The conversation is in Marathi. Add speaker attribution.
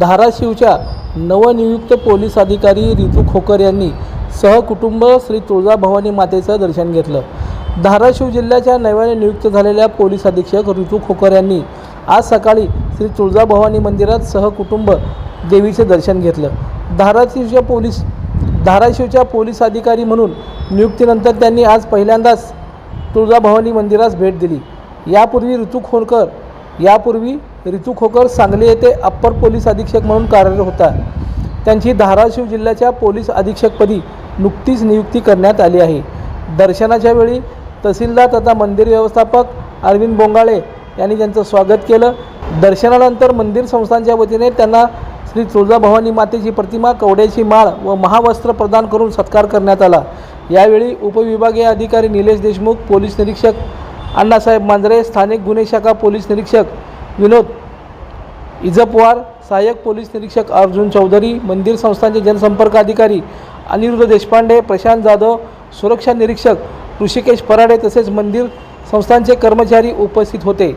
Speaker 1: धाराशिवच्या नवनियुक्त पोलीस अधिकारी रितू खोकर यांनी सहकुटुंब श्री तुळजाभवानी मातेचं दर्शन घेतलं. धाराशिव जिल्ह्याच्या नव्याने नियुक्त झालेल्या पोलीस अधीक्षक ऋतू खोकर यांनी आज सकाळी श्री तुळजाभवानी मंदिरात सहकुटुंब देवीचे दर्शन घेतलं. धाराशिवच्या पोलीस धाराशिवच्या पोलीस अधिकारी म्हणून नियुक्तीनंतर त्यांनी आज पहिल्यांदाच तुळजाभवानी मंदिरास भेट दिली. यापूर्वी ऋतू खोनकर यापूर्वी ऋतू खोकर सांगली येथे अप्पर पोलीस अधीक्षक म्हणून कार्यरत होता. त्यांची धाराशिव जिल्ह्याच्या पोलीस अधीक्षकपदी नुकतीच नियुक्ती करण्यात आली आहे. दर्शनाच्या वेळी तहसीलदार तथा मंदिर व्यवस्थापक अरविंद बोंगाळे यांनी त्यांचं स्वागत केलं. दर्शनानंतर मंदिर संस्थांच्या वतीने त्यांना श्री तुळजाभवानी मातेची प्रतिमा कवड्याची माळ व महावस्त्र प्रदान करून सत्कार करण्यात आला. यावेळी उपविभागीय अधिकारी निलेश देशमुख पोलीस निरीक्षक अण्णासाहेब मांजरे स्थानिक गुन्हे शाखा पोलीस निरीक्षक विनोद इजपवार सहाय्यक पोलीस निरीक्षक अर्जुन चौधरी मंदिर संस्थांचे जनसंपर्क अधिकारी अनिरुद्ध देशपांडे प्रशांत जाधव सुरक्षा निरीक्षक ऋषिकेश पराडे तसेच मंदिर संस्थांचे कर्मचारी उपस्थित होते.